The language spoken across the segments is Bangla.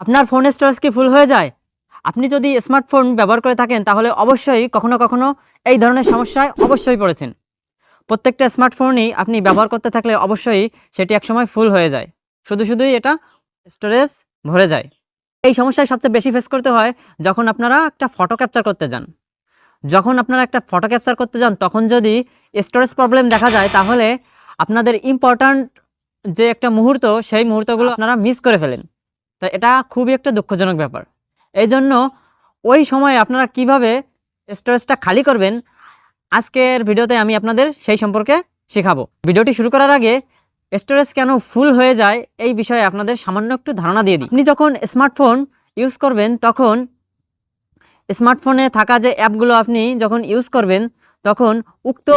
আপনার ফোনের স্টোরেজ কি ফুল হয়ে যায়? আপনি যদি স্মার্টফোন ব্যবহার করে থাকেন, তাহলে অবশ্যই কখনো কখনো এই ধরনের সমস্যায় অবশ্যই পড়েছেন। প্রত্যেকটা স্মার্টফোনই আপনি ব্যবহার করতে থাকলে অবশ্যই সেটি একসময় ফুল হয়ে যায়। শুধু শুধুই এটা স্টোরেজ ভরে যায়। এই সমস্যায় সবচেয়ে বেশি ফেস করতে হয় যখন আপনারা একটা ফটো ক্যাপচার করতে যান। যখন আপনারা একটা ফটো ক্যাপচার করতে যান, তখন যদি স্টোরেজ প্রবলেম দেখা যায়, তাহলে আপনাদের ইম্পর্ট্যান্ট যে একটা মুহূর্ত, সেই মুহূর্তগুলো আপনারা মিস করে ফেলেন। তো এটা খুবই একটা দুঃখজনক ব্যাপার। এই জন্য ওই সময় আপনারা কীভাবে স্টোরেজটা খালি করবেন, আজকের ভিডিওতে আমি আপনাদের সেই সম্পর্কে শেখাবো। ভিডিওটি শুরু করার আগে স্টোরেজ কেন ফুল হয়ে যায় এই বিষয়ে আপনাদের সামান্য একটু ধারণা দিয়ে দিই। আপনি যখন স্মার্টফোন ইউজ করবেন, তখন স্মার্টফোনে থাকা যে অ্যাপগুলো আপনি যখন ইউজ করবেন, তখন উক্ত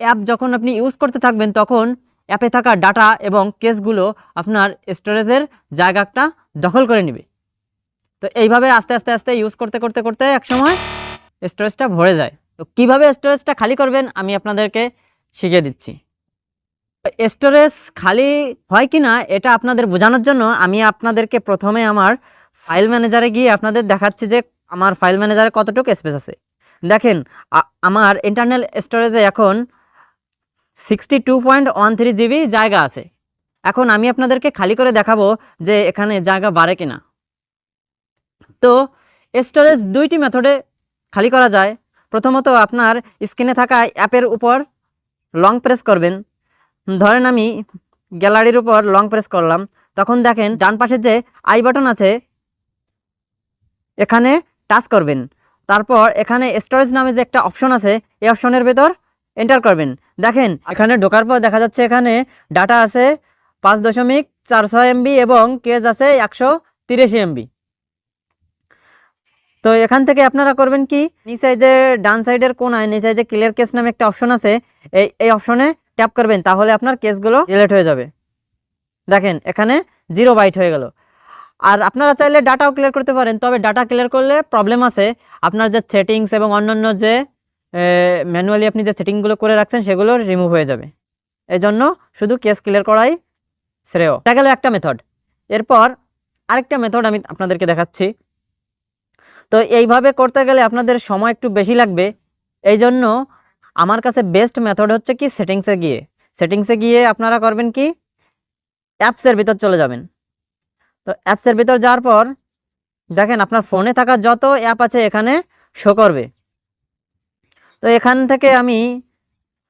অ্যাপ যখন আপনি ইউজ করতে থাকবেন, তখন অ্যাপে থাকা ডাটা এবং কেসগুলো আপনার স্টোরেজের জায়গাটা দখল করে নেবে। তো এইভাবে আস্তে আস্তে আস্তে ইউজ করতে করতে করতে একসময় স্টোরেজটা ভরে যায়। তো কীভাবে স্টোরেজটা খালি করবেন আমি আপনাদেরকে শিখিয়ে দিচ্ছি। স্টোরেজ খালি হয় কি না এটা আপনাদের বোঝানোর জন্য আমি আপনাদেরকে প্রথমে আমার ফাইল ম্যানেজারে গিয়ে আপনাদের দেখাচ্ছি যে আমার ফাইল ম্যানেজারে কতটুকু স্পেস আছে। দেখেন আমার ইন্টারনাল স্টোরেজে এখন sixty two point one three GB জায়গা আছে। এখন আমি আপনাদেরকে খালি করে দেখাবো যে এখানে জায়গা বাড়ে কিনা। তো স্টোরেজ দুইটি মেথডে খালি করা যায়। প্রথমত আপনার স্ক্রিনে থাকা অ্যাপের উপর লং প্রেস করবেন। ধরেন আমি গ্যালারির উপর লং প্রেস করলাম। তখন দেখেন ডান পাশের যে আই বাটন আছে, এখানে টাচ করবেন। তারপর এখানে স্টোরেজ নামে যে একটা অপশন আছে, এই অপশনের ভেতর এন্টার করবেন। দেখেন, এখানে ঢোকার পর দেখা যাচ্ছে এখানে ডাটা আছে পাঁচ দশমিক চারশো এমবি এবং কেজ আছে একশো তিরিশ এমবি তো এখান থেকে আপনারা করবেন কি, নিচে যে ডান সাইডের কোনায়, নিচে যে ক্লিয়ার কেস নামে একটা অপশন আছে, এই এই অপশনে ট্যাপ করবেন, তাহলে আপনার কেসগুলো ডিলেট হয়ে যাবে। দেখেন, এখানে জিরো বাইট হয়ে গেল। আর আপনারা চাইলে ডাটাও ক্লিয়ার করতে পারেন, তবে ডাটা ক্লিয়ার করলে প্রবলেম আছে। আপনার যে সেটিংস এবং অন্যান্য যে ম্যানুয়ালি আপনি যে সেটিংগুলো করে রাখছেন, সেগুলো রিমুভ হয়ে যাবে। এই জন্য শুধু কেস ক্লিয়ার করাই শ্রেয়। এটা গেল একটা মেথড এরপর আরেকটা মেথড আমি আপনাদেরকে দেখাচ্ছি। তো এইভাবে করতে গেলে আপনাদের সময় একটু বেশি লাগবে। এই জন্য আমার কাছে বেস্ট মেথড হচ্ছে কি সেটিংসে গিয়ে। সেটিংসে গিয়ে আপনারা করবেন কি? অ্যাপসের ভিতর চলে যাবেন। তো অ্যাপসের ভিতর যাওয়ার পর দেখেন আপনার ফোনে থাকা যত অ্যাপ আছে এখানে শো করবে। তো এখান থেকে আমি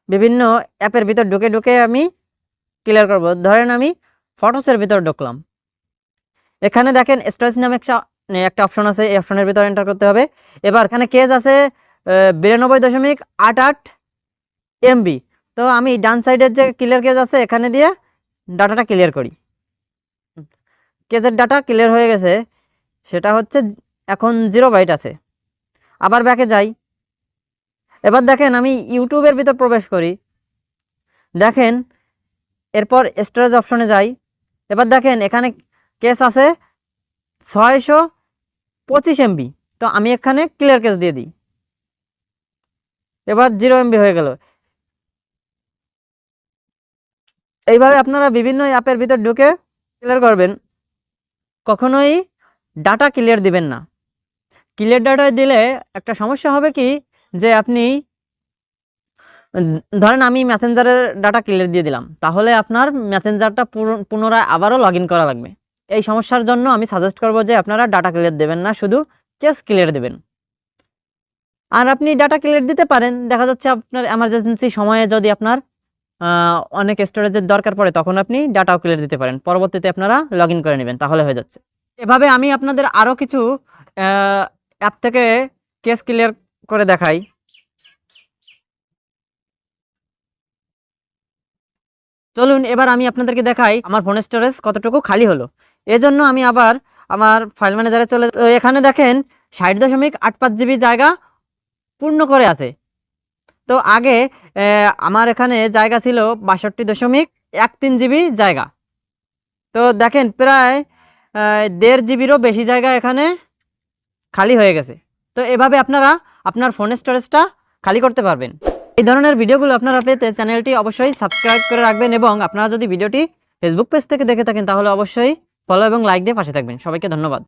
বিভিন্ন অ্যাপের ভিতর ঢুকে ঢুকে আমি ক্লিয়ার করব। ধরেন আমি ফটোসের ভিতর ঢুকলাম। এখানে দেখেন স্টোরেজ নামে একটা অপশন আছে, এই অপশনের ভিতর এন্টার করতে হবে। এবার এখানে কেজ আছে বিরানব্বই দশমিক আট আট এমবি তো আমি ডান সাইডের যে ক্লিয়ার কেজ আছে, এখানে দিয়ে ডাটাটা ক্লিয়ার করি। কেজের ডাটা ক্লিয়ার হয়ে গেছে, সেটা হচ্ছে এখন জিরো বাইট আছে। আবার ব্যাকে যাই এবার দেখেন আমি ইউটিউবের ভিতর প্রবেশ করি। দেখেন, এরপর স্টোরেজ অপশনে যাই। এবার দেখেন, এখানে কেস আছে ছয়শো পঁচিশ এমবি তো আমি এখানে ক্লিয়ার কেস দিয়ে দিই। এবার জিরো এমবি হয়ে গেল। এইভাবে আপনারা বিভিন্ন অ্যাপের ভিতর ঢুকে ক্লিয়ার করবেন। কখনোই ডাটা ক্লিয়ার দিবেন না। ক্লিয়ার ডাটা দিলে একটা সমস্যা হবে কি যে আপনি, ধরেন আমি মেসেঞ্জারের ডাটা ক্লিয়ার দিয়ে দিলাম, তাহলে আপনার মেসেঞ্জারটা পুনরায় আবারও লগ করা লাগবে। এই সমস্যার জন্য আমি সাজেস্ট করব যে আপনারা ডাটা ক্লিয়ার দেবেন না, শুধু কেস ক্লিয়ার দেবেন। আর আপনি ডাটা ক্লিয়ার দিতে পারেন, দেখা যাচ্ছে আপনার এমার্জেন্সি সময়ে যদি আপনার অনেক স্টোরেজের দরকার পড়ে, তখন আপনি ডাটাও ক্লিয়ার দিতে পারেন, পরবর্তীতে আপনারা লগ করে নেবেন, তাহলে হয়ে যাচ্ছে। এভাবে আমি আপনাদের আরও কিছু অ্যাপ থেকে কেস ক্লিয়ার করে দেখাই। চলুন, এবার আমি আপনাদেরকে দেখাই আমার ফোনের স্টোরেজ কতটুকু খালি হলো। এজন্য আমি আবার আমার ফাইল ম্যানেজারে চলে এখানে দেখেন ষাট দশমিক আট পাঁচ জিবি জায়গা পূর্ণ করে আছে। তো আগে আমার এখানে জায়গা ছিল বাষট্টি দশমিক এক তিন জিবি জায়গা। তো দেখেন প্রায় দেড় জিবিরও বেশি জায়গা এখানে খালি হয়ে গেছে। তো এভাবে আপনারা আপনার ফোনের স্টোরেজটা খালি করতে পারবেন। এই ধরনের ভিডিওগুলো আপনারা পেতে চ্যানেলটি অবশ্যই সাবস্ক্রাইব করে রাখবেন এবং আপনারা যদি ভিডিওটি ফেসবুক পেজ থেকে দেখে থাকেন, তাহলে অবশ্যই ফলো এবং লাইক দিয়ে পাশে থাকবেন। সবাইকে ধন্যবাদ।